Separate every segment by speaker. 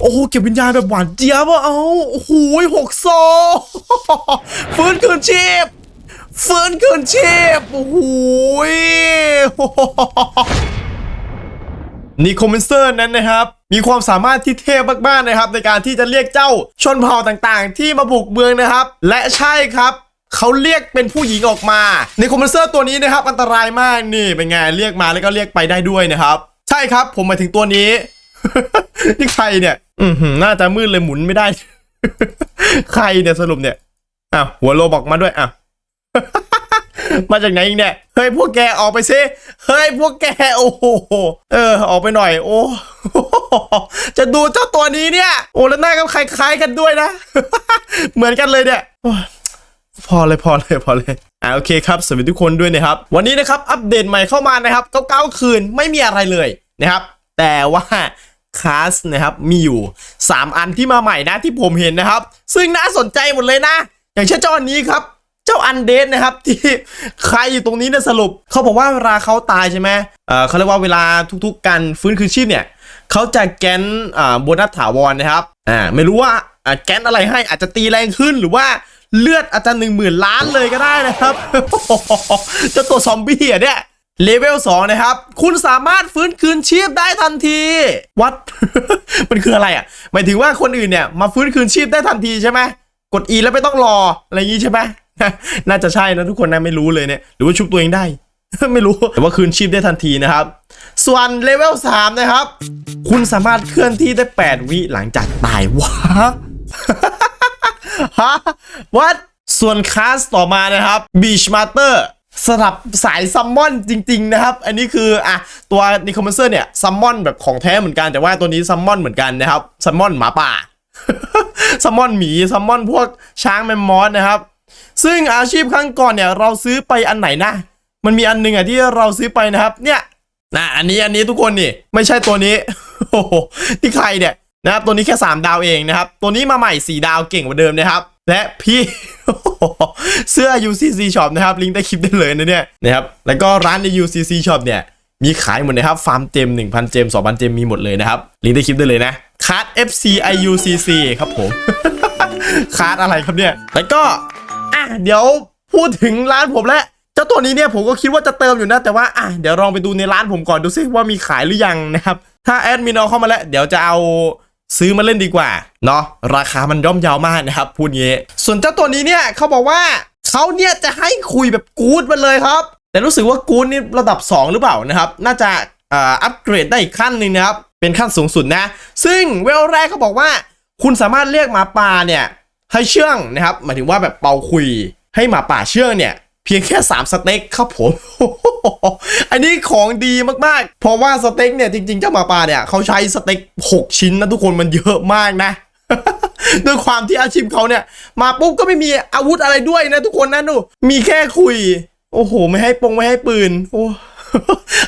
Speaker 1: โอ้โหเก็บวิญญาณแบบหวานเจี๊ยบอะเอาโอ้โหหกโซฟื้นคืนชีพฟื้นคืนชีพโอ้โหนิโคมเซอร์นั้นนะครับ มีความสามารถที่เทพมากๆนะครับ ในการที่จะเรียกเจ้าชนเผ่าต่างๆ ที่มาบุกเมืองนะครับ และใช่ครับเขาเรียกเป็นผู้หญิงออกมานิโคมเซอร์ตัวนี้นะครับ อันตรายมากนี่เป็นไงเรียกมาแล้วก็เรียกไปได้ด้วยนะครับ ใช่ครับผมหมายถึงตัวนี้ นี่ใครเนี่ย อือหือน่าจะมืดเลยหมุนไม่ได้ ใครเนี่ยสรุปเนี่ยอ้าวหัวโลบอกมาด้วยอ้าวมาจากไหนอีกเนี่ย เฮ้ยพวกแกออกไปซิเฮ้ยพวกแกโอ้โห เออ ออกไปหน่อย โอ้ จะดูเจ้าตัวนี้เนี่ย โอ้แล้วหน้าก็คล้ายๆกันด้วยนะ เหมือนกันเลยเนี่ยพอเลยพอเลยพอเลยอ่าโอเคครับ สวัสดีทุกคนด้วยนะครับ วันนี้นะครับ อัปเดตใหม่เข้ามานะครับเก้าๆคืนไม่มีอะไรเลยนะครับ แต่ว่า คาสนะครับมีอยู่ 3 อันที่มาใหม่นะที่ผมเห็นนะครับ ซึ่งน่าสนใจหมดเลยนะ อย่างเช่นเจ้าอันนี้ครับ เจ้าอันเดนนะครับที่ใครอยู่ตรงนี้เนี่ยสรุปเขาบอกว่าเวลาเขาตายใช่ไหมเออเขาเรียกว่าเวลาทุกๆการฟื้นคืนชีพเนี่ยเขาจะแกนอ่าโบนัสถาวรนะครับอ่าไม่รู้ว่าแกนอะไรให้อาจจะตีแรงขึ้นหรือว่าเลือดอาจจะหนึ่งหมื่นล้านเลยก็ได้นะครับเจ้าตัวซอมบี้เนี่ย เลเวล2นะครับ คุณสามารถฟื้นคืนชีพได้ทันที วัด มันคืออะไรอะ หมายถึงว่าคนอื่นเนี่ย มาฟื้นคืนชีพได้ทันทีใช่ไหม กด E แล้วไม่ต้องรอ อะไรอย่างงี้ใช่ไหม น่าจะใช่นะทุกคนนะไม่รู้เลยเนี่ย หรือว่าชุบตัวเองได้ ไม่รู้ แต่ว่าคืนชีพได้ทันทีนะครับ ส่วนเลเวล3นะครับ คุณสามารถเคลื่อนที่ได้ 8 วิหลังจากตายวะฮะวัดส่วนคลาสต่อมานะครับ Beach Master สลับสายซัมมอนจริง ๆ นะครับ อันนี้คืออะตัวนิคอมเมนเซอร์เนี่ยซัมมอนแบบของแท้เหมือนกันแต่ว่าตัวนี้ซัมมอนเหมือนกันนะครับซัมมอนหมาป่าซัมมอนหมีซัมมอนพวกช้างแมมมอสนะครับ ซึ่งอาชีพครั้งก่อนเนี่ยเราซื้อไปอันไหนนะ มันมีอันหนึ่งอะที่เราซื้อไปนะครับ เนี่ยนะอันนี้อันนี้ทุกคนนี่ไม่ใช่ตัวนี้โอ้โหที่ใครเนี่ยนะครับตัวนี้แค่ 3 ดาวเองนะครับ ตัวนี้มาใหม่ 4 ดาวเก่งกว่าเดิมนะครับ และพี่เสื้อ UCC Shop นะครับ ลิงก์ใต้คลิปได้เลยนะเนี่ยนะครับแล้วก็ร้านใน UCC Shop เนี่ยมีขายหมดนะครับ ฟาร์มเจม1,000 เจม 2,000 เจมมีหมดเลยนะครับ ลิงก์ใต้คลิปได้เลยนะคาร์ด FCIUCC ครับผมคาร์ดอะไรครับเนี่ย แล้วก็อะเดี๋ยวพูดถึงร้านผมแล้วเจ้าตัวนี้เนี่ยผมก็คิดว่าจะเติมอยู่นะแต่ว่าอะเดี๋ยวลองไปดูในร้านผมก่อนดูซิว่ามีขายหรือยังนะครับ ถ้าแอดมินเอาเข้ามาแล้ว เดี๋ยวจะเอา ซื้อมาเล่นดีกว่าเนาะราคามันย่อมเยาวมากนะครับพูดงี้ส่วนเจ้าตัวนี้เนี่ยเขาบอกว่าเขาเนี่ยจะให้คุยแบบกู๊ดไปเลยครับ แต่รู้สึกว่ากู๊ดนี่ระดับ 2 หรือเปล่านะครับ น่าจะอ่ออัปเกรดได้อีกขั้นหนึ่งนะครับ เป็นขั้นสูงสุดนะ ซึ่งเวลแรกเขาบอกว่า คุณสามารถเรียกหมาป่าเนี่ยให้เชื่องนะครับหมายถึงว่าแบบเป่าคุยให้หมาป่าเชื่องเนี่ย พียงแค่ 3 สเต็กครับผม อันนี้ของดีมากๆ เพราะว่าสเต็กเนี่ยจริงๆ เจ้าหมาป่าเนี่ยเขาใช้สเต็ก 6 ชิ้นนะทุกคนมันเยอะมากนะด้วยความที่อาชีพเขาเนี่ย มาปุ๊บก็ไม่มีอาวุธอะไรด้วยนะทุกคนนะดูมีแค่คุย โอ้โห ไม่ให้ปงไม่ให้ปืน โอ้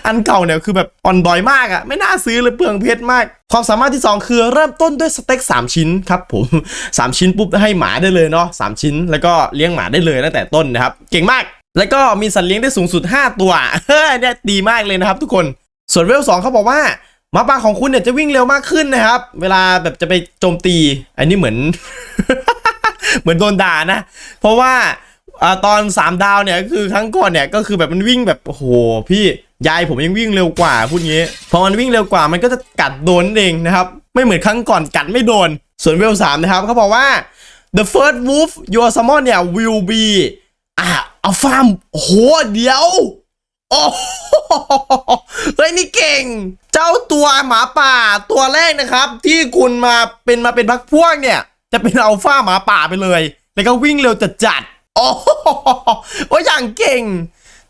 Speaker 1: อันเก่าเนี่ยคือแบบอ่อนดอยมากอะ่ะ ไม่น่าซื้อเลยเปลืองเพชรมาก ความสามารถที่ 2 คือเริ่มต้นด้วยสเต็ก 3 ชิ้นครับผม 3 ชิ้นปุ๊บให้หมาได้เลยเนาะ3ชิ้น แล้วก็เลี้ยงหมาได้เลยตั้งแต่ต้นนะครับ เก่งมาก แล้วก็มีสัตว์เลี้ยงได้สูงสุด 5 ตัวเฮ้ยเนี่ยดีมากเลยนะครับ ทุกคน ส่วนเวลสองเขาบอกว่าหมาป่าของคุณเนี่ยจะวิ่งเร็วมากขึ้นนะครับ เวลาแบบจะไปโจมตี อันนี้เหมือน เหมือนโดนด่านะ เพราะว่า อ่าตอน 3 ดาวเนี่ยคือครั้งก่อนเนี่ยก็คือแบบมันวิ่งแบบโอ้โหพี่ยายผมยังวิ่งเร็วกว่าพูดงี้พอมันวิ่งเร็วกว่ามันก็จะกัดโดนเองนะครับไม่เหมือนครั้งก่อนกัดไม่โดน ส่วนเวลสามนะครับเขาบอกว่า the first move your summon เนี่ย will be อะเอาฟาร์มโอ้โหเดียวโอ้โหเฮ้ยนี่เก่ง เจ้าตัวหมาป่าตัวแรกนะครับ ที่คุณมาเป็นมาเป็นพักพวกเนี่ย จะเป็นอัลฟาหมาป่าไปเลย แล้วก็วิ่งเร็วจัดจัด โอ้โหโอ้ย่างเก่ง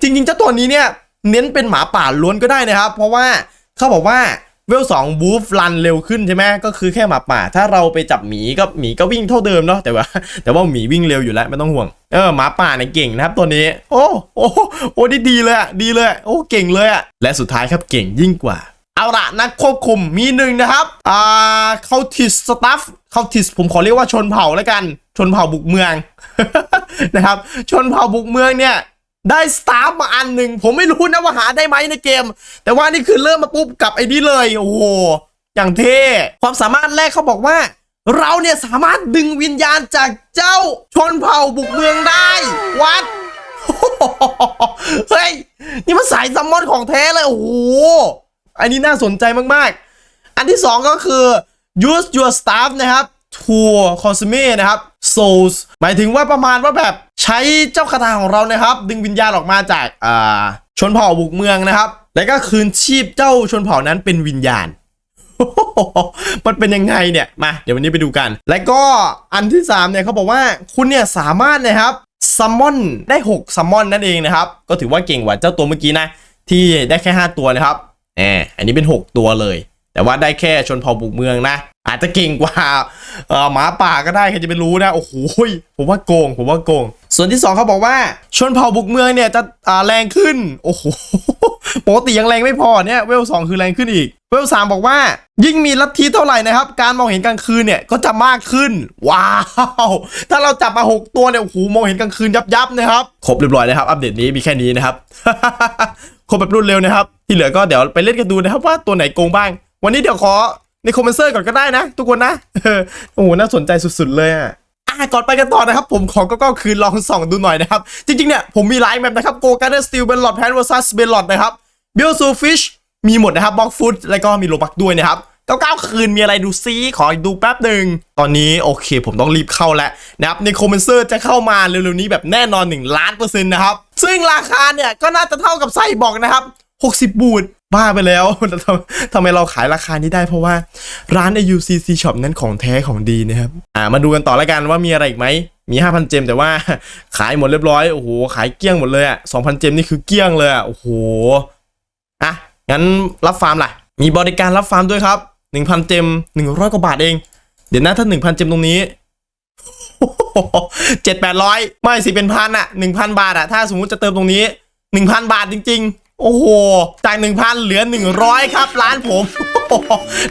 Speaker 1: จริงๆเจ้าตัวนี้เนี่ย เน้นเป็นหมาป่าล้วนก็ได้นะครับ เพราะว่าเขาบอกว่าเวลสองบูฟรันเร็วขึ้นใช่ไหมก็คือแค่หมาป่า ถ้าเราไปจับหมีก็หมีก็วิ่งเท่าเดิมเนาะแต่ว่า แต่ว่าหมีวิ่งเร็วอยู่แล้วไม่ต้องห่วงเออหมาป่าเนี่ยเก่งนะครับตัวนี้ โอ้โอ้โอ้ดีดีเลยอะดีเลยอะโอ้เก่งเลยอะและสุดท้ายครับเก่งยิ่งกว่า เอาละนักควบคุมมีหนึ่งนะครับอ่าเขาทิสสตัฟเขาทิสผมขอเรียกว่าชนเผ่าแล้วกัน ชนเผ่าบุกเมืองนะครับ ชนเผ่าบุกเมืองเนี่ยได้สตาร์มาอันหนึ่งผมไม่รู้นะว่าหาได้ไหมในเกม แต่ว่านี่คือเริ่มมาปุ๊บกับไอ้นี่เลย โอ้โห อย่างเท่ความสามารถแรกเขาบอกว่า เราเนี่ยสามารถดึงวิญญาณจากเจ้าชนเผ่าบุกเมืองได้ วัดเฮ้ย นี่มันสายซัมมอนของแท้เลย โอ้โห อันนี้น่าสนใจมากๆ อันที่สองก็คือ use your staff นะครับ to consume นะครับ souls หมายถึงว่าประมาณว่าแบบใช้เจ้าคาถาของเรานะครับ ดึงวิญญาณออกมาจากอ่าชนเผ่าบุกเมืองนะครับ แล้วก็คืนชีพเจ้าชนเผ่านั้นเป็นวิญญาณมันเป็นยังไงเนี่ยมาเดี๋ยววันนี้ไปดูกัน แล้วก็อันที่ 3 เนี่ยเขาบอกว่าคุณเนี่ยสามารถนะครับซัมมอนได้6ซัมมอนนั่นเองนะครับ ก็ถือว่าเก่งกว่าเจ้าตัวเมื่อกี้นะ ที่ได้แค่ 5 ตัวนะครับแหมอันนี้เป็น 6 ตัวเลย แต่ว่าได้แค่ชนเผ่าบุกเมืองนะ อาจจะเก่งกว่าเออหมาป่าก็ได้ใครจะไปรู้นะ โอ้โหผมว่าโกง ผมว่าโกง ส่วนที่ 2เขาบอกว่า ชนเผ่าบุกเมืองเนี่ยจะอ่าแรงขึ้น โอ้โหปกติยังแรงไม่พอเนี่ยเวลสองคือแรงขึ้นอีก เวลสามบอกว่า ยิ่งมีลัทธิเท่าไหร่นะครับ การมองเห็นกลางคืนเนี่ยก็จะมากขึ้น ว้าว ถ้าเราจับมา 6 ตัวเนี่ยโอ้โหมองเห็นกลางคืนยับยับนะครับครบเรียบร้อยนะครับ อัปเดตนี้มีแค่นี้นะครับครบแบบรวดเร็วนะครับ ที่เหลือก็เดี๋ยวไปเล่นกันดูนะครับว่าตัวไหนโกงบ้าง วันนี้เดี๋ยวขอในคอมเมนเซอร์ก่อนก็ได้นะ ทุกคนนะโอ้โหน่าสนใจสุดๆเลยอะอะก่อนไปกันต่อนะครับ ผมขอก็ก็คือลองส่องดูหน่อยนะครับ จริงๆเนี่ย ผมมีไลน์แมปนะครับโกการ์เดอร์สติลเบนลอดแพนวอร์ซัสเบนลอดนะครับบิลซูฟิชมีหมดนะครับบล็อกฟุตแล้วก็มีโลบักด้วยนะครับเก้าเก้าคืนมีอะไรดูซิขอดูแป๊บหนึ่งตอนนี้โอเค ผมต้องรีบเข้าแล้วนะครับในคอมเมนเซอร์จะเข้ามาเร็วๆนี้แบบแน่นอน 1 ล้านเปอร์เซ็นต์นะครับ ซึ่งราคาเนี่ยก็น่าจะเท่ากับไส้บอกนะครับ 60 บูท บ้าไปแล้วทำทำไมเราขายราคานี้ได้เพราะว่าร้านใน UCC Shop นั้นของแท้ของดีนะครับ อ่ามาดูกันต่อแล้วกันว่ามีอะไรอีกไหม มี 5,000 เจม แต่ว่าขายหมดเรียบร้อย โอ้โห ขายเกลี้ยงหมดเลยอะ 2,000 เจมนี่คือเกลี้ยงเลยอะ โอ้โห อะ งั้นรับฟาร์มล่ะ มีบริการรับฟาร์มด้วยครับ 1,000 เจม 100 กว่าบาทเอง เดี๋ยวนะถ้า 1,000 เจมตรงนี้เจ็ดแปดร้อยไม่สิเป็นพันอะหนึ่งพันบาทอะถ้าสมมุติจะเติมตรงนี้หนึ่งพันบาทจริง ๆ โอ้โห จากหนึ่งพันเหลือหนึ่งร้อยครับ ร้านผม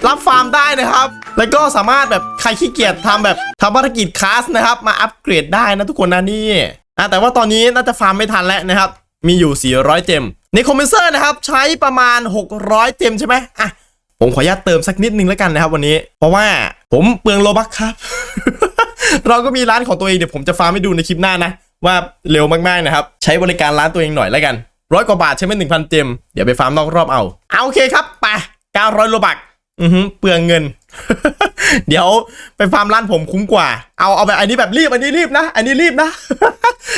Speaker 1: รับฟาร์มได้นะครับ แล้วก็สามารถแบบใครขี้เกียจทำแบบทำภารกิจคลาสนะครับ มาอัปเกรดได้นะทุกคนนะนี่อะแต่ว่าตอนนี้น่าจะฟาร์มไม่ทันแล้วนะครับ มีอยู่ 400 เจมในคอมเพนเซอร์นะครับ ใช้ประมาณ 600 เจมใช่ไหมอะผมขออนุญาตเติมสักนิดนึงแล้วกันนะครับวันนี้ เพราะว่าผมเปลืองโลบักครับ เราก็มีร้านของตัวเองเดี๋ยวผมจะฟาร์มให้ดูในคลิปหน้านะ ว่าเร็วมากๆนะครับ ใช้บริการร้านตัวเองหน่อยแล้วกัน ร้อยกว่าบาทใช่ไหมหนึ่งพันเจมเดี๋ยวไปฟาร์มนอกรอบเอาเอาโอเคครับไปเก้าร้อยโลบักอือหือเปลืองเงิน เดี๋ยวไปฟาร์มร้านผมคุ้มกว่า เอาเอาแบบอันนี้แบบรีบอันนี้รีบนะ อันนี้รีบนะ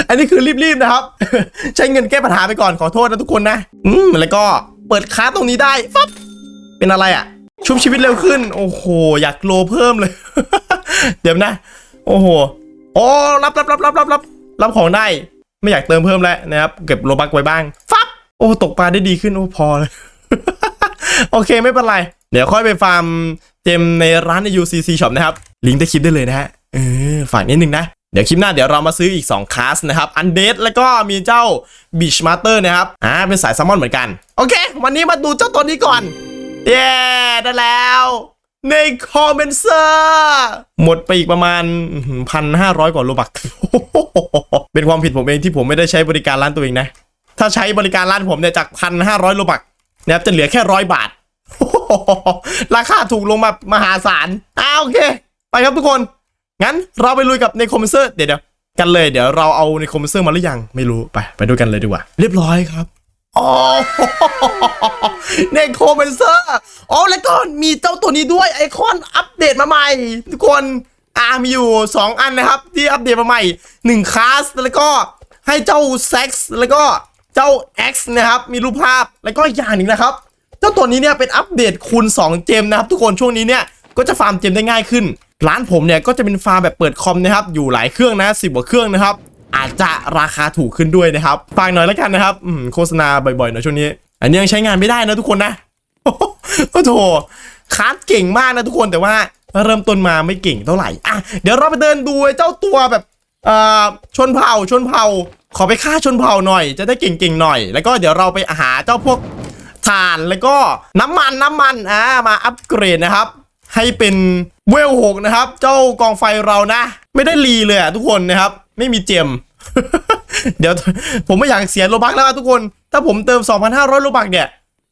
Speaker 1: อันนี้คือรีบๆนะครับ ใช้เงินแก้ปัญหาไปก่อนขอโทษนะทุกคนนะ อืมแล้วก็เปิดค้าตรงนี้ได้ฟับเป็นอะไรอะ่ะ ชุบชีวิตเร็วขึ้น โอ้โห อยากโลเพิ่มเลย เดี๋ยวนะ โอ้โห โอ้รับรับรับรับรับรับรับของได้ ไม่อยากเติมเพิ่มแล้วนะครับ เก็บโลบักไว้บ้าง ฟับ โอ้ ตกปลาได้ดีขึ้น โอ้พอเลย โอเคไม่เป็นไร เดี๋ยวค่อยไปฟาร์มเจมในร้านใน UCC Shop นะครับ ลิงก์ใต้คลิปได้เลยนะฮะ เออ ฝากนิดนึงนะ เดี๋ยวคลิปหน้าเดี๋ยวเรามาซื้ออีก 2คลาสนะครับ อันเดดแล้วก็มีเจ้า Beach Master นะครับ อ่า เป็นสายแซลมอนเหมือนกัน โอเค วันนี้มาดูเจ้าตัวนี้ก่อน เย้ ได้แล้ว ในคอมเมนเซอร์หมดไปอีกประมาณพันห้าร้อยกว่าโลบัก เป็นความผิดผมเองที่ผมไม่ได้ใช้บริการร้านตัวเองนะ ถ้าใช้บริการร้านผมเนี่ยจากพันห้าร้อยโลบักนะครับจะเหลือแค่ร้อยบาท ราคาถูกลงมามหาศาลอ้าโอเค ไปครับทุกคน งั้นเราไปลุยกับในคอมเมนเซอร์เดี๋ยวเดี๋ยวกันเลยเดี๋ยวเราเอาในคอมเมนเซอร์มาหรือยังไม่รู้ไปไปดูกันเลยดีกว่า เรียบร้อยครับ อ๋อในโคเมนเซอร์อ๋อแล้วก็มีเจ้าตัวนี้ด้วยไอคอนอัปเดตมาใหม่ ทุกคนอ่ามีอยู่ 2 อันนะครับ ที่อัปเดตมาใหม่1คลาสแล้วก็ให้เจ้าเซ็กซ์แล้วก็เจ้า X นะครับ มีรูปภาพแล้วก็อีกอย่างหนึ่งนะครับ เจ้าตัวนี้เนี่ยเป็นอัปเดตคูณ 2 เจมนะครับ ทุกคนช่วงนี้เนี่ยก็จะฟาร์มเจมได้ง่ายขึ้น ร้านผมเนี่ยก็จะเป็นฟาร์มแบบเปิดคอมนะครับอยู่หลายเครื่องนะสิบกว่าเครื่องนะครับ อาจจะราคาถูกขึ้นด้วยนะครับฝากหน่อยแล้วกันนะครับโฆษณาบ่อยๆหน่อยช่วงนี้ อันนี้ยังใช้งานไม่ได้นะทุกคนนะโอ้โหคาร์ดเก่งมากนะทุกคนแต่ว่าเริ่มต้นมาไม่เก่งเท่าไหร่อะเดี๋ยวเราไปเดินดูเจ้าตัวแบบเอ่อชนเผ่าชนเผ่า ขอไปฆ่าชนเผ่าหน่อย จะได้เก่งๆหน่อย แล้วก็เดี๋ยวเราไปหาเจ้าพวกถ่านแล้วก็น้ำมันน้ำมันอ่ามาอัปเกรดนะครับ ให้เป็นเวลหกนะครับ เจ้ากองไฟเรานะ ไม่ได้รีเลยอะทุกคนนะครับ ไม่มีเจม เดี๋ยวผมไม่อยากเสียโลบักแล้วอะทุกคน ถ้าผมเติม 2,500โลบักเนี่ย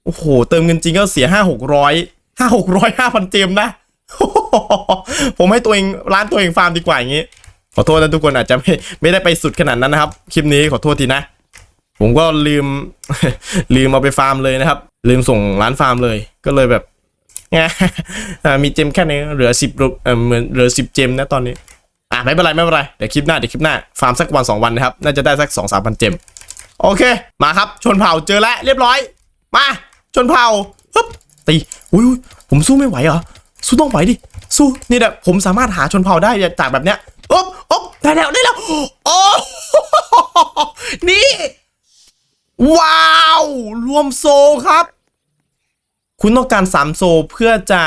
Speaker 1: โอ้โห เติมเงินจริงก็เสีย 5 600ห้าหกร้อยห้าพันเจมนะ ผมให้ตัวเองร้านตัวเองฟาร์มดีกว่าอย่างนี้ ขอโทษนะทุกคนอาจจะไม่ไม่ได้ไปสุดขนาดนั้นนะครับ คลิปนี้ขอโทษทีนะ ผมก็ลืมลืมเอาไปฟาร์มเลยนะครับ ลืมส่งร้านฟาร์มเลย ก็เลยแบบไงมีเจมแค่นี้เหลือสิบเหมือนเหลือสิบเจมนะตอนนี้ อะไม่เป็นไรไม่เป็นไรเดี๋ยวคลิปหน้าเดี๋ยวคลิปหน้าฟาร์มสักวันสองวันนะครับน่าจะได้สักสองสามพันเจมโอเค มาครับชนเผ่าเจอแล้วเรียบร้อย มาชนเผ่าฮึบตีอุ้ยผมสู้ไม่ไหวเหรอสู้ต้องไหวดิสู้นี่แหละผมสามารถหาชนเผ่าได้จากแบบเนี้ยอ๊บอ๊บได้แล้วได้แล้วโอ้นี่ ว้าว รวมโซครับ คุณต้องการสามโซเพื่อจะ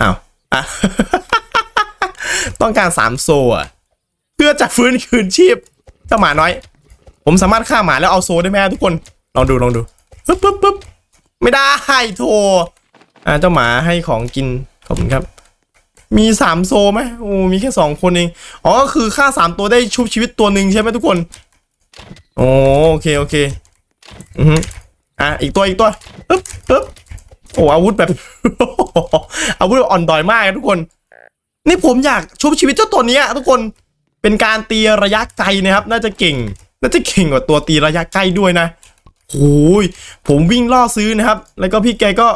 Speaker 1: อ้าวอะ ต้องการสามโซอะเพื่อจะฟื้นคืนชีพเจ้าหมาน้อย ผมสามารถฆ่าหมาแล้วเอาโซลได้ไหมทุกคนลองดูลองดูปึ๊บปึ๊บปึ๊บไม่ได้โทอ่าเจ้าหมาให้ของกินขอบคุณครับ มีสามโซลไหมโอ้มีแค่สองคนเองอ๋อก็คือฆ่าสามตัวได้ชุบชีวิตตัวหนึ่งใช่ไหมทุกคนโอโอเคโอเคอืออะอีกตัวอีกตัวปึ๊บปึ๊บโอ้อาวุธแบบ อาวุธอ่อนดอยมากทุกคน นี่ผมอยากชุบชีวิตเจ้าตัวนี้ทุกคนเป็นการตีระยะไกลนะครับ น่าจะเก่ง น่าจะเก่งกว่าตัวตีระยะใกล้ด้วยนะโอ้ยผมวิ่งล่อซื้อนะครับ แล้วก็พี่แกก็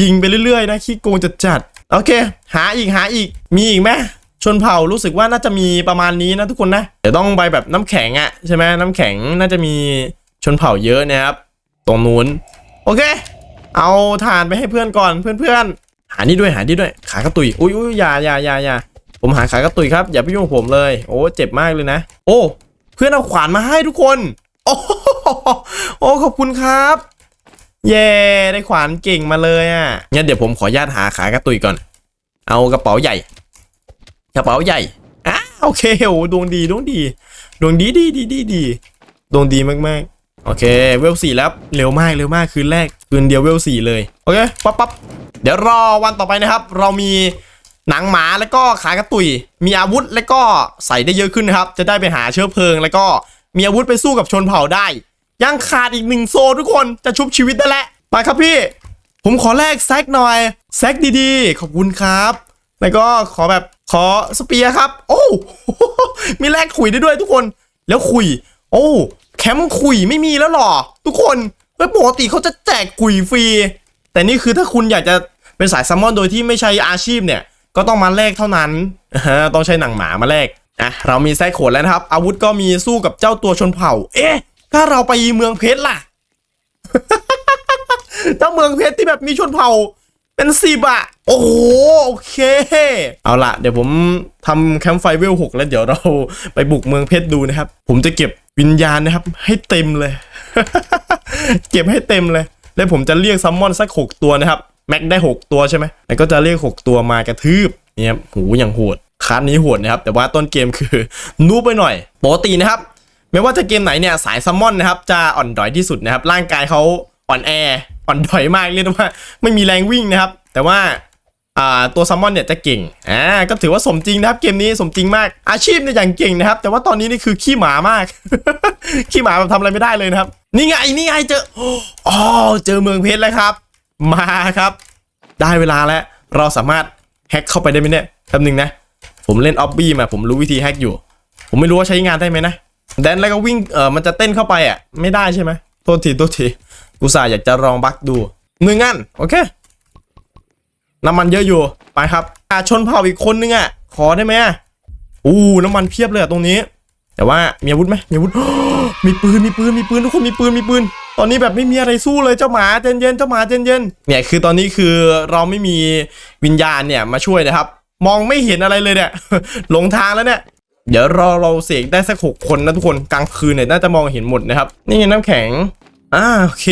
Speaker 1: ยิงไปเรื่อยๆ นะขี้โกงจัดจัดๆโอเค หาอีกหาอีกมีอีกไหมชนเผ่ารู้สึกว่าน่าจะมีประมาณนี้นะทุกคนนะเดี๋ยวต้องไปแบบน้ำแข็งอะใช่ไหมน้ำแข็งน่าจะมีชนเผ่าเยอะนะครับ ตรงนู้นโอเค เอาถ่านไปให้เพื่อนก่อนเพื่อนๆ หานี่ด้วยหานี่ด้วย ขากระตุยอุ้ยอุ้ยอย่าอย่าอย่าอย่าผมหาขากระตุยครับอย่าไปยุ่งผมเลย โอ้เจ็บมากเลยนะ โอ้เพื่อนเอาขวานมาให้ทุกคน โอ้โหโอ้ขอบคุณครับ เย่ได้ขวานเก่งมาเลยอะงั้นเดี๋ยวผมขออนุญาตหาขากระตุยก่อน เอากระเป๋าใหญ่ กระเป๋าใหญ่อะโอเคโอ้ดวงดีดวงดี ดวงดีดีดีดีดีดวงดีมากๆ โอเคเวลสี่แล้วเร็วมากเร็วมากคืนแรกคืนเดียวเวลสี่เลยโอเคปั๊บปั๊บเดี๋ยวรอวันต่อไปนะครับ เรามีหนังหมาแล้วก็ขากระตุย มีอาวุธแล้วก็ใส่ได้เยอะขึ้นนะครับ จะได้ไปหาเชื้อเพลิง แล้วก็มีอาวุธไปสู้กับชนเผ่าได้ ยังขาดอีกหนึ่งโซทุกคนจะชุบชีวิตได้แล้วมาครับพี่ ผมขอแลกแซกหน่อยแซกดีๆ ขอบคุณครับ แล้วก็ขอแบบขอสเปียครับ โอ้ มีแลกขุยได้ด้วยทุกคน แล้วขุย โอ้ แคมป์ขุยไม่มีแล้วหรอ ทุกคนเฮ้ยปกติเขาจะแจกขุยฟรี แต่นี่คือถ้าคุณอยากจะเป็นสายซัมมอนโดยที่ไม่ใช่อาชีพเนี่ย ก็ต้องมาแลกเท่านั้น ต้องใช้หนังหมามาแลกอะเรามีแซกโขนแล้วนะครับ อาวุธก็มีสู้กับเจ้าตัวชนเผ่า เอ๊ะ ถ้าเราไปเมืองเพชรล่ะถ้าเมืองเพชรที่แบบมีชนเผ่าเป็นสิบอะโอ้โห โอเค เอาละเดี๋ยวผมทำแคมป์ไฟเวลหกแล้วเดี๋ยวเราไปบุกเมืองเพชรดูนะครับ ผมจะเก็บ วิญญาณนะครับ ให้เต็มเลย เก็บให้เต็มเลย แล้วผมจะเรียกซัมมอนสักหกตัวนะครับ แม็กได้หกตัวใช่ไหมแล้วก็จะเรียกหกตัวมากระทืบเนี่ยครับหูอย่างโหดคลาสนี้โหดนะครับ แต่ว่าต้นเกมคือนูบไปหน่อยปกตินะครับ ไม่ว่าจะเกมไหนเนี่ยสายซัมมอนนะครับ จะอ่อนดอยที่สุดนะครับ ร่างกายเขาอ่อนแออ่อนดอยมากเรียกได้ว่าไม่มีแรงวิ่งนะครับ แต่ว่า ตัวซัมมอนเนี่ยจะเก่งอ่าก็ถือว่าสมจริงนะครับเกมนี้สมจริงมากอาชีพเนี่ยอย่างเก่งนะครับ แต่ว่าตอนนี้นี่คือขี้หมามาก ขี้หมาแบบทำอะไรไม่ได้เลยนะครับ นี่ไงนี่ไงเจออ๋อเจอเมืองเพชรแล้วครับ มาครับ ได้เวลาแล้ว เราสามารถแฮ็กเข้าไปได้ไหมเนี่ยแป๊บนึงนะ ผมเล่นออบบี้มาผมรู้วิธีแฮ็กอยู่ ผมไม่รู้ว่าใช้งานได้ไหมนะแดนแล้วก็วิ่งเออมันจะเต้นเข้าไปอะไม่ได้ใช่ไหมโทษทีโทษทีกูสาอยากจะลองบักดูหนึ่งงั้นโอเค น้ำมันเยอะอยู่ ไปครับอาชนเผ่าอีกคนนึงอะ ขอได้ไหมอู้น้ำมันเพียบเลยตรงนี้ แต่ว่ามีอาวุธไหมมีอาวุธมีปืนมีปืนมีปืนทุกคนมีปืนมีปืน ตอนนี้แบบไม่มีอะไรสู้เลยเจ้าหมาเจนเย็นเจ้าหมาเจนเย็นเนี่ยคือตอนนี้คือเราไม่มีวิญญาณเนี่ยมาช่วยนะครับ มองไม่เห็นอะไรเลยเนี่ยหลงทางแล้วเนี่ยเดี๋ยวรอเราเสกได้สักหกคนนะทุกคนกลางคืนเนี่ยน่าจะมองเห็นหมดนะครับ นี่น้ำแข็งอ่าโอเค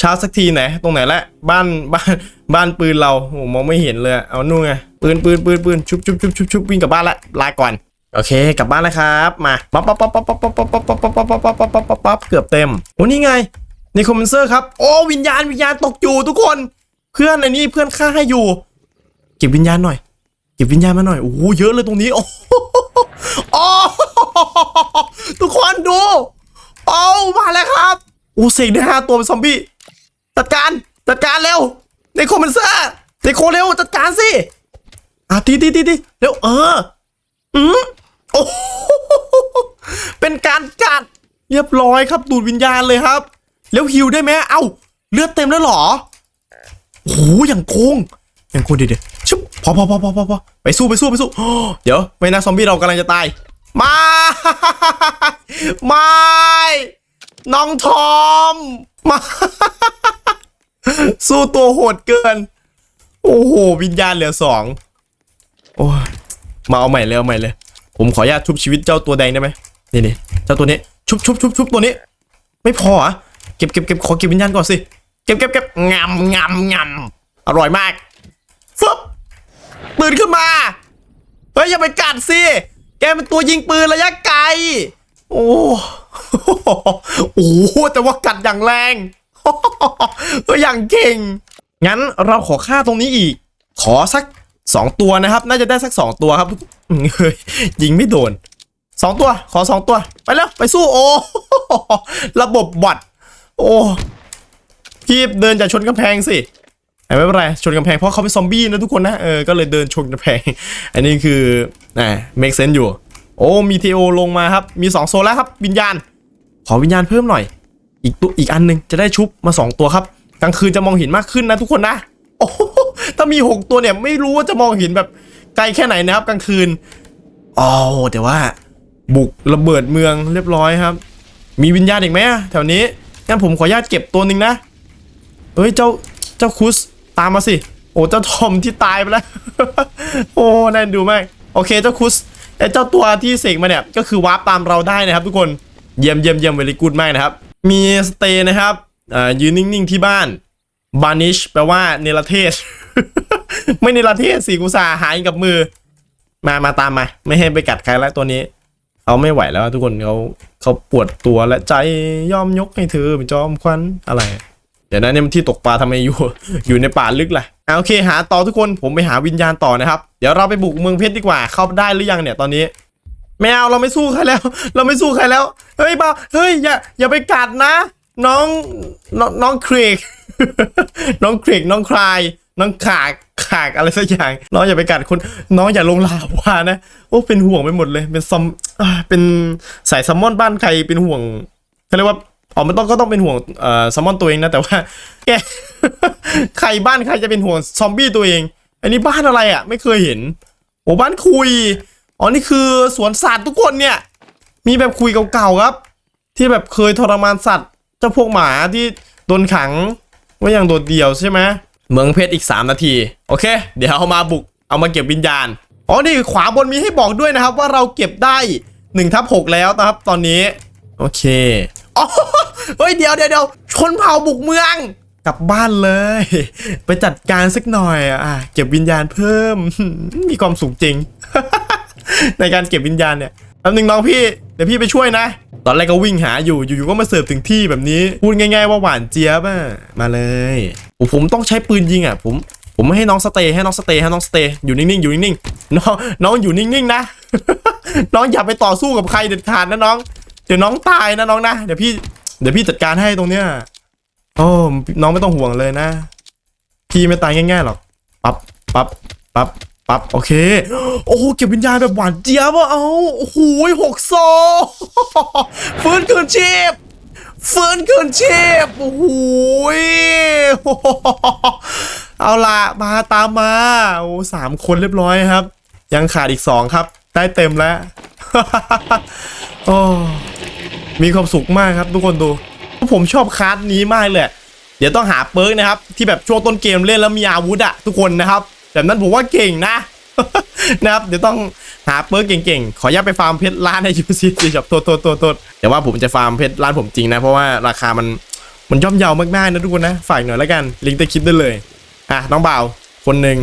Speaker 1: ช้าสักทีไหนตรงไหนละบ้านบ้านบ้านปืนเราโอ้มองไม่เห็นเลยเอานู่นไงปืนปืนปืนปืนชุบชุบชุบชุบชุบวิ่งกลับบ้านละลาก่อนโอเคกลับบ้านแล้วครับมาปั๊บปั๊บปั๊บปั๊บปั๊บปั๊บปั๊บปั๊บปั๊บปั๊บปั๊บปั๊บปั๊บปั๊บปั๊บเกือบเต็มโอ้นี่ไงในคอมเมนเซอร์ครับโอ้วิญญาณวิญญาณตกอยู่ทุกคน เพื่อนไอ้นี่เพื่อนฆ่าให้อยู่ เก็บวิญญาณหน่อย เก็บวิญญาณมาหน่อยโอ้โหเยอะเลยตรงนี้โอ้โหโอ้ทุกคนดูโอ้มาแล้วครับโอ้เสกได้ห้าตัวเป็นซอมบี้ จัดการเร็วเนโคมันซ่าเนโคเร็วจัดการสิอะตีตีตีตีเร็วเอออืมโอ้โหเป็นการกัดเรียบร้อยครับดูดวิญญาณเลยครับ แล้วฮิวได้ไหมเอ้า เลือดเต็มแล้วหรอโอ้หอย่างโกงอย่างโกงเดี๋ยวเดียชุบพอพอพอพอพอพอไปสู้ไปสู้ไปสู้เดี๋ยวไม่นะซอมบี้เรากำลังจะตายม่ไม่น้องทอมมา สู้ตัวโหดเกิน โอ้โห วิญญาณเหลือสองโอ้ยมาเอาใหม่เลยเอาใหม่เลย ผมขออนุญาตชุบชีวิตเจ้าตัวแดงได้ไหมนี่นี่เจ้าตัวนี้ ชุบชุบชุบชุบตัวนี้ ไม่พอเหรอะเก็บเก็บเก็บขอเก็บวิญญาณก่อนสิ เก็บเก็บเก็บงำงำงำอร่อยมากฟึบปืนขึ้นมา เฮ้ยอย่าไปกัดสิ แกเป็นตัวยิงปืนระยะไกล โอ้โอ้โหแต่ว่ากัดอย่างแรง ก็อย่างเก่ง งั้นเราขอค่าตรงนี้อีก ขอสักสองตัวนะครับ น่าจะได้สักสองตัวครับเฮ้ยยิงไม่โดนสองตัว ขอสองตัว ไปแล้ว ไปสู้โอ้ ระบบบอทโอ้พี่เดินจากชนกำแพงสิไม่เป็นไร ชนกำแพงเพราะเขาเป็นซอมบี้นะทุกคนนะ เออ ก็เลยเดินชนกำแพง อันนี้คืออ่า make sense อยู่ โอ้ มีเทโอลงมาครับ มีสองโซนแล้วครับ วิญญาณ ขอวิญญาณเพิ่มหน่อย อีกตัวอีกอันหนึ่งจะได้ชุบมาสองตัวครับกลางคืนจะมองเห็นมากขึ้นนะทุกคนนะโอ้ถ้ามีหกตัวเนี่ยไม่รู้ว่าจะมองเห็นแบบไกลแค่ไหนนะครับกลางคืนอ๋อแต่ว่า บุกระเบิดเมืองเรียบร้อยครับ มีวิญญาณอีกไหมแถวนี้งั้นผมขออนุญาตเก็บตัวหนึ่งนะเอ้ยเจ้าเจ้าคุสตามมาสิโอ้เจ้าทอมที่ตายไปแล้วโอ้น่าดูมากโอเคเจ้าคุสไอ้เจ้าตัวที่เสกมาเนี่ยก็คือวาร์ปตามเราได้นะครับ ทุกคนเยี่ยมเยี่ยมเยี่ยมเวลีกูดมากนะครับ มีสเตย์นะครับอ่ายืนนิ่ง ๆ ที่บ้านบานิชแปลว่าเนรเทศ ไม่เนรเทศสิกุสาหายกับมือ มามาตามมา ไม่ให้ไปกัดใครแล้วตัวนี้เขาไม่ไหวแล้วทุกคนเขาเขาปวดตัวและใจยอมยกให้เธอเป็นจอมควันอะไร เดี๋ยวนะเนี่ยมันที่ตกปลาทำไมอยู่ อยู่ในป่าลึกล่ะอะโอเค หาต่อทุกคนผมไปหาวิญญาณต่อนะครับ เดี๋ยวเราไปบุกเมืองเพชรดีกว่า เข้าได้หรือยังเนี่ยตอนนี้ ไม่เอาเราไม่สู้ใครแล้ว เราไม่สู้ใครแล้ว เฮ้ยบ้าเฮ้ยอย่าอย่าไปกัดนะ น้องน้องน้องเครกน้องเครกน้องคลาย น้องขากขากอะไรสักอย่าง น้องอย่าไปกัดคนน้องอย่าลงลาวานะโอ้เป็นห่วงไปหมดเลย เป็นซัมเป็นสายซัมมอนบ้านใครเป็นห่วงเขาเรียกว่าอ๋อมันต้องก็ต้องเป็นห่วงเอ่อซัมมอนตัวเองนะแต่ว่าแกใครบ้านใครจะเป็นห่วงซอมบี้ตัวเอง อันนี้บ้านอะไรอะ ไม่เคยเห็นโอ้บ้านคุย อ๋อนี่คือสวนสัตว์ทุกคนเนี่ย มีแบบคุยเก่าๆครับ ที่แบบเคยทรมานสัตว์เจ้าพวกหมาที่โดนขังไว้อย่างโดดเดี่ยวใช่ไหมเมืองเพชรอีก 3 นาที โอเค เดี๋ยวเอามาบุกเอามาเก็บวิญญาณอ๋อนี่ขวาบนมีให้บอกด้วยนะครับ ว่าเราเก็บได้1ทับ6แล้วนะครับตอนนี้ โอเคอ๋อเฮ้ยเดี๋ยวเดี๋ยวเดี๋ยวชนเผ่าบุกเมืองกลับบ้านเลย ไปจัดการสักหน่อยอะเก็บวิญญาณเพิ่มมีความสุขจริง ในการเก็บวิญญาณเนี่ยแป๊บนึงน้องพี่เดี๋ยวพี่ไปช่วยนะ ตอนแรกก็วิ่งหาอยู่อยู่ๆก็มาเสิร์ฟถึงที่แบบนี้พูดง่าย ๆว่าหวานเจี๊ยบอะมาเลยโอ้ผมต้องใช้ปืนยิงอะ ผมผมไม่ให้น้องสเตย์ให้น้องสเตย์ให้น้องสเตย์อยู่นิ่งๆอยู่นิ่งๆน้องน้องอยู่นิ่งๆนะ น้องอย่าไปต่อสู้กับใครเด็ดขาดนะน้อง เดี๋ยวน้องตายนะน้องนะเดี๋ยวพี่เดี๋ยวพี่จัดการให้ตรงเนี้ยโอ้น้องไม่ต้องห่วงเลยนะ พี่ไม่ตายง่ายๆหรอกปั๊บปั๊บปั๊บ ปั๊บโอเค โอ้โหเก็บวิญญาณแบบหวานเจี๊ยบอะเอาโอ้โหหกโซฟื้นคืนชีพฟื้นคืนชีพโอ้โหเอาละมาตามมาโอ้สามคนเรียบร้อยครับ ยังขาดอีกสองครับ ได้เต็มแล้วโอ้มีความสุขมากครับทุกคนดู ผมชอบคาร์ดนี้มากเลย เดี๋ยวต้องหาเปิร์กนะครับ ที่แบบช่วงต้นเกมเล่นแล้วมีอาวุธอะทุกคนนะครับ แบบนั้นผมว่าเก่งนะ นะครับเดี๋ยวต้องหาเปิร์กเก่งๆ ขออนุญาตไปฟาร์มเพชรร้านในยูซีซีช็อปตัวตัวตัวตัวแต่ว่าผมจะฟาร์มเพชรร้านผมจริงนะ เพราะว่าราคามันมันย่อมเยาวมากๆนะทุกคนนะ ฝากหน่อยแล้วกันลิงก์ใต้คลิปได้เลยอะน้องบ่าวคนหนึ่ง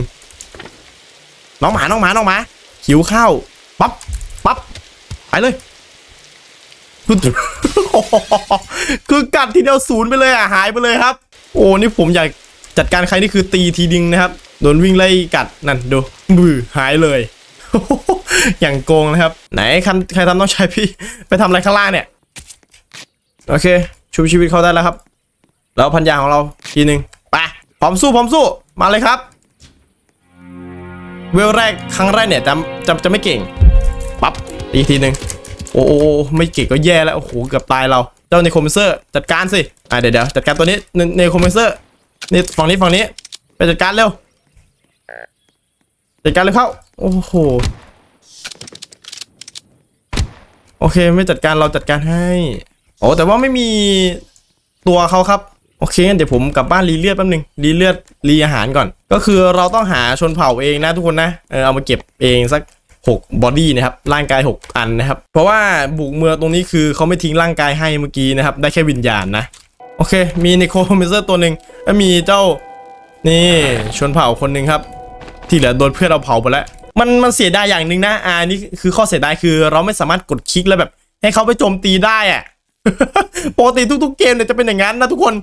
Speaker 1: น้องหมาน้องหมาน้องหมาหิวข้าวปั๊บปั๊บไปเลยคือคือกัดทีเดียวศูนย์ไปเลยอะหายไปเลยครับ โอ้นี่ผมอยากจัดการใครนี่คือตีทีดึงนะครับ โดนวิ่งไล่กัดนั่นดูมือหายเลย อย่างโกงนะครับ ไหนใครทำน้องชายพี่ ไปทำอะไรข้างล่างเนี่ย โอเค ชุบชีวิตเขาได้แล้วครับ แล้วพันยาของเราทีหนึ่งไปพร้อมสู้พร้อมสู้มาเลยครับ เวลแรกครั้งแรกเนี่ยจะจะจะไม่เก่งปั๊บอีกทีหนึ่งโอ้โอไม่เก่งก็แย่แล้วโอ้โหเกือบตายเราเจ้าในคอมเพรสเซอร์จัดการสิอะเดี๋ยวเดี๋ยวจัดการตัวนี้ในในคอมเพรสเซอร์นี่ฝั่งนี้ฝั่งนี้ไปจัดการเร็ว จัดการเลยเข้า โอ้โห โอเค ไม่จัดการเราจัดการให้ โอ้แต่ว่าไม่มีตัวเขาครับ โอเคงั้นเดี๋ยวผมกลับบ้านรีเลือดแป๊บนึงรีเลือดรีอาหารก่อน ก็คือเราต้องหาชนเผ่าเองนะทุกคนนะ เออเอามาเก็บเองสัก6บอดี้นะครับร่างกาย 6 อันนะครับ เพราะว่าบุกเมืองตรงนี้คือเขาไม่ทิ้งร่างกายให้เมื่อกี้นะครับ ได้แค่วิญญาณนะ โอเค มีนิโคลเมเซอร์ตัวหนึ่งแล้วมีเจ้านี่ชนเผ่าคนหนึ่งครับ ที่เหลือโดนเพื่อนเราเผาไปแล้ว มันมันเสียดายอย่างหนึ่งนะอ่านี่คือข้อเสียดายคือเราไม่สามารถกดคลิกแล้วแบบ ให้เขาไปโจมตีได้อะปกติทุกๆเกมเนี่ยจะเป็นอย่างนั้นนะทุกคน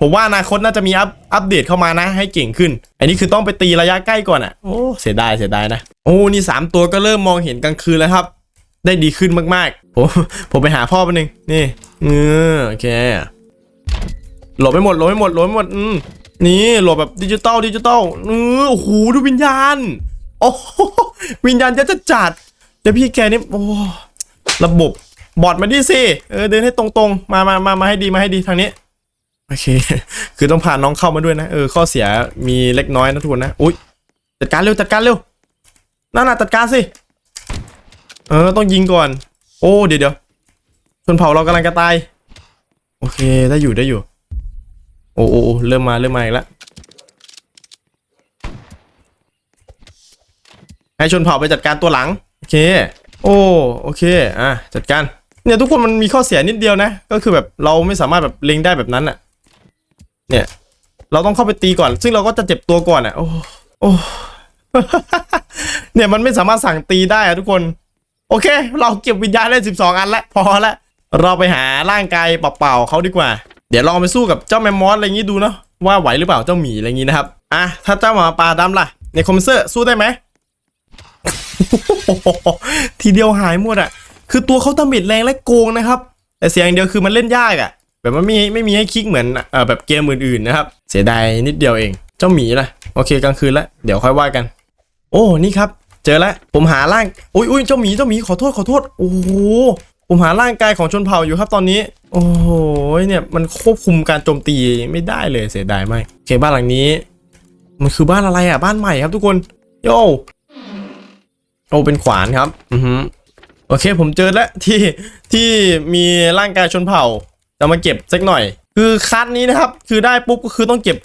Speaker 1: ผมว่าอนาคตน่าจะมีอัพอัปเดตเข้ามานะ ให้เก่งขึ้น อันนี้คือต้องไปตีระยะใกล้ก่อนอะ่ะโอ้เสียดายเสียดายนะโอ้นี่สามตัวก็เริ่มมองเห็นกลางคืนแล้วครับ ได้ดีขึ้นมากๆผมผมไปหาพ่อแป๊บนึงนี่เออโอเคหลบไม่หมดหลบไม่หมดหลบไม่หมดอืม นี่หลบแบบดิจิตอลดิจิตอลเออโอ้โหดูวิญญาณโอ้โหวิญญาณจะจะจัดแล้วพี่แกนี่โอ้ระบบบอดมาดิสิเออเดินให้ตรงๆ มามามามาให้ดีมาให้ดีทางนี้โอเค คือต้องพาน้องเข้ามาด้วยนะเออข้อเสียมีเล็กน้อยนะทุกคนนะอุ้ยจัดการเร็วจัดการเร็วนั่นน่ะจัดการสิเออต้องยิงก่อน โอ้เดี๋ยวเดี๋ยวชนเผ่าเรากำลังจะตาย โอเคได้อยู่ได้อยู่ โอ้โอ้เริ่มมาเริ่มมาอีกแล้วให้ชนเผ่าไปจัดการตัวหลัง โอเค โอ้โอเคอะจัดการเนี่ยทุกคนมันมีข้อเสียนิดเดียวนะ ก็คือแบบเราไม่สามารถแบบเล็งได้แบบนั้นอะเนี่ย เราต้องเข้าไปตีก่อน ซึ่งเราก็จะเจ็บตัวก่อนอะโอ้โอ้เนี่ยมันไม่สามารถสั่งตีได้อะทุกคน โอเค เราเก็บวิญญาณได้สิบสองอันแล้วพอแล้วเราไปหาร่างกายเปล่าๆเขาดีกว่า เดี๋ยวลองไปสู้กับเจ้าแมมมอสอะไรอย่างงี้ดูเนาะว่าไหวหรือเปล่าเจ้าหมีอะไรอย่างงี้นะครับอะถ้าเจ้าหมาป่าดำล่ะ ในคอมเซอร์สู้ได้ไหมทีเดียวหายหมดอะคือตัวเขาตำบิดแรงและโกงนะครับ แต่เสียงเดียวคือมันเล่นยากอะแบบมันไม่ไม่มีให้คลิกเหมือนเอ่อแบบเกมอื่นๆนะครับ เสียดายนิดเดียวเอง เจ้าหมีล่ะ โอเคกลางคืนแล้วเดี๋ยวค่อยว่ากัน โอ้นี่ครับ เจอแล้วผมหาร่างอุ้ยอุ้ยเจ้าหมีเจ้าหมีขอโทษขอโทษโอ้โห ผมหาร่างกายของชนเผ่าอยู่ครับตอนนี้ โอ้โหเนี่ยมันควบคุมการโจมตีไม่ได้เลยเสียดายมากโอเคบ้านหลังนี้ มันคือบ้านอะไรอะบ้านใหม่ครับทุกคนโยโอ้เป็นขวานครับ อือฮึโอเคผมเจอแล้วที่ที่มีร่างกายชนเผ่าจะมาเก็บสักหน่อย คือคัดนี้นะครับ คือได้ปุ๊บก็คือต้องเก็บ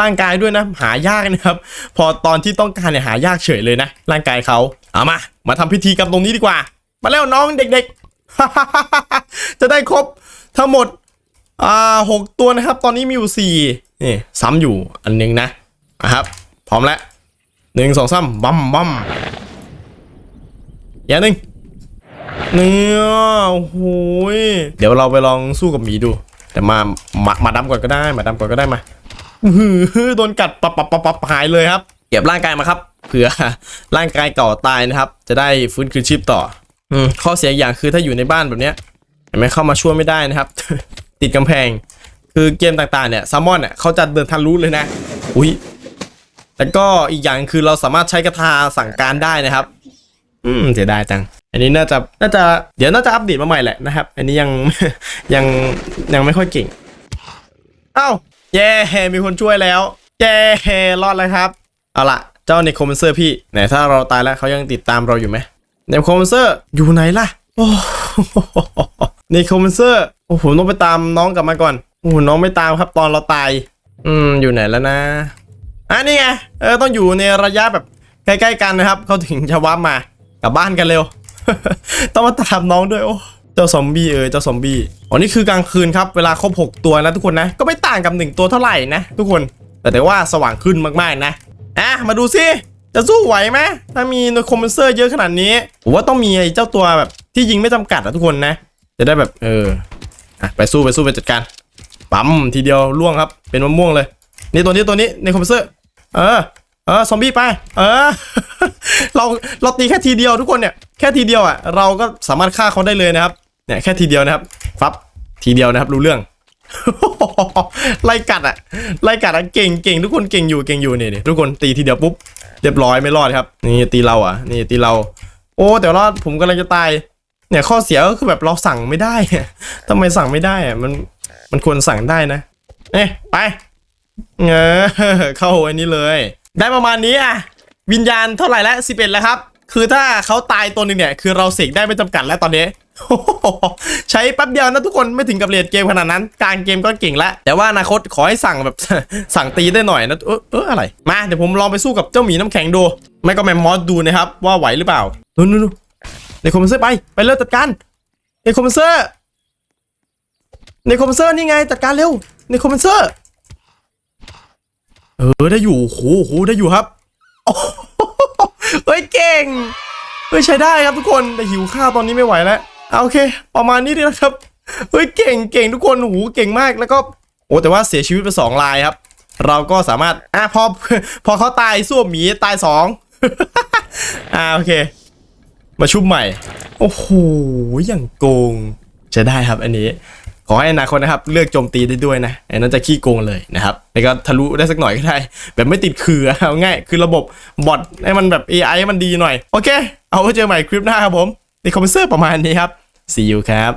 Speaker 1: ร่างกายด้วยนะ หายากนะครับ พอตอนที่ต้องการเนี่ยหายากเฉยเลยนะ ร่างกายเขาเอามา มาทำพิธีกรรมตรงนี้ดีกว่า มาแล้วน้องเด็กๆ จะได้ครบทั้งหมดอ่าหกตัวนะครับ ตอนนี้มีอยู่สี่นี่ซ้ำอยู่อันหนึงนะนะครับ พร้อมแล้วหนึ่งสองสามบัมบัมอย่างหนึ่งเนี่ยโอ้โหยเดี๋ยวเราไปลองสู้กับหมีดู แต่มามามาดำก่อนก็ได้ มาดำก่อนก็ได้มาอื้อหือโดนกัดปับปับปับปับหายเลยครับเก็บร่างกายมาครับเผื่อร่างกายเก่าตายนะครับ จะได้ฟื้นคืนชีพต่อ อืมข้อเสียอย่างคือถ้าอยู่ในบ้านแบบเนี้ยเห็นไหมเข้ามาช่วยไม่ได้นะครับ ติดกำแพง คือเกมต่างๆเนี่ยซัมมอนเนี่ยเขาจะเดินทะลุเลยนะ อุ้ยแล้วก็อีกอย่างคือเราสามารถใช้กระทาสั่งการได้นะครับ อืมเสียดายจัง อันนี้น่าจะน่าจะเดี๋ยวน่าจะอัปเดตมาใหม่แหละนะครับ อันนี้ยังยังยังไม่ค่อยเก่งเอ้าเย้มีคนช่วยแล้วเย้รอดแล้วครับ เอาละเจ้าเนคอมเมนเซอร์พี่ไหนถ้าเราตายแล้วเขายังติดตามเราอยู่ไหม เนคอมเมนเซอร์อยู่ไหนล่ะ โอ้เนคอมเมนเซอร์โอ้โหต้องไปตามน้องกลับมาก่อนโอ้โหน้องไม่ตามครับตอนเราตาย อืมอยู่ไหนแล้วนะอะนี่ไงเออต้องอยู่ในระยะแบบใกล้ๆกันนะครับ เขาถึงจะว้าร์ปมากลับบ้านกันเร็ว ต้องมาตามน้องด้วยโอ้เจ้าซอมบี้เออเจ้าซอมบี้อ๋อนี่คือกลางคืนครับเวลาครบ6ตัวนะทุกคนนะก็ไม่ต่างกับ 1 ตัวเท่าไหร่นะทุกคนแต่แต่ว่าสว่างขึ้นมากๆนะอะมาดูซิ จะสู้ไหวไหมถ้ามีนคอมเมนเซอร์เยอะขนาดนี้ผมว่าต้องมีไอ้เจ้าตัวแบบที่ยิงไม่จำกัดอะทุกคนนะ จะได้แบบเอออะไปสู้ไปสู้ไปจัดการปั๊มทีเดียวล่วงครับ เป็นมะม่วงเลย นี่ตัวนี้ตัวนี้ในคอมเพรสเซอร์ เออเออซอมบี้ไป เออ เราเราตีแค่ทีเดียวทุกคนเนี่ยแค่ทีเดียวอะเราก็สามารถฆ่าเขาได้เลยนะครับเนี่ยแค่ทีเดียวนะครับฟับทีเดียวนะครับรู้เรื่องไล่กัดอะไล่กัดอะเก่งเก่งทุกคนเก่งอยู่เก่งอยู่เนี่นี่ทุกคนตีทีเดียวปุ๊บ รียบร้อยไม่รอดครับ นี่ตีเราอะ นี่ตีเรา โอ้แต่ว่าผมกำลังจะตาย เนี่ยข้อเสียก็คือแบบเราสั่งไม่ได้อะทำไมสั่งไม่ได้อะมันมันควรสั่งได้นะเอ๊ะไปเออเข้าอันนี้เลย ได้ประมาณนี้อะวิญญาณเท่าไหร่แล้ว11แล้วครับ คือถ้าเขาตายตัวหนึ่งเนี่ย คือเราเสกได้ไม่จำกัดแล้วตอนนี้ ใช้แป๊บเดียวนะทุกคนไม่ถึงกับเรียนเกมขนาดนั้นกลางเกมก็เก่งแล้วแต่ว่าอนาคตขอให้สั่งแบบสั่งตีได้หน่อยนะเออเอออะไรมาเดี๋ยวผมลองไปสู้กับเจ้าหมีน้ำแข็งดู ไม่ก็แมมมอสดูนะครับ ว่าไหวหรือเปล่านู่นนู่นในคอมเพนเซอร์ไปไปเร็วจัดการในคอมเพนเซอร์ในคอมเพนเซอร์นี่ไงจัดการเร็วในคอมเพนเซอร์เออได้อยู่โอ้โหโหได้อยู่ครับโอ้โหเฮ้ยเก่งเฮ้ยใช้ได้ครับทุกคนแต่หิวข้าวตอนนี้ไม่ไหวแล้ว เอาโอเค ประมาณนี้ดีนะครับเฮ้ยเก่งเก่งทุกคนโอ้โหเก่งมากแล้วก็โอ้แต่ว่าเสียชีวิตไปสองรายครับ เราก็สามารถอะพอพอเขาตายสู้หมีตายสองอ่าโอเค มาชุบใหม่ โอ้โหอย่างโกงใช้ได้ครับอันนี้ขอให้อนาคตนะครับ เลือกโจมตีได้ด้วยนะไอ้นั้นจะขี้โกงเลยนะครับแล้วก็ทะลุได้สักหน่อยก็ได้ แบบไม่ติดคือเอาง่าย คือระบบบอทให้มันแบบ AI ให้มันดีหน่อย โอเค เอาไว้เจอใหม่คลิปหน้าครับผม ในคอมพิวเซอร์ประมาณนี้ครับ see you ครับ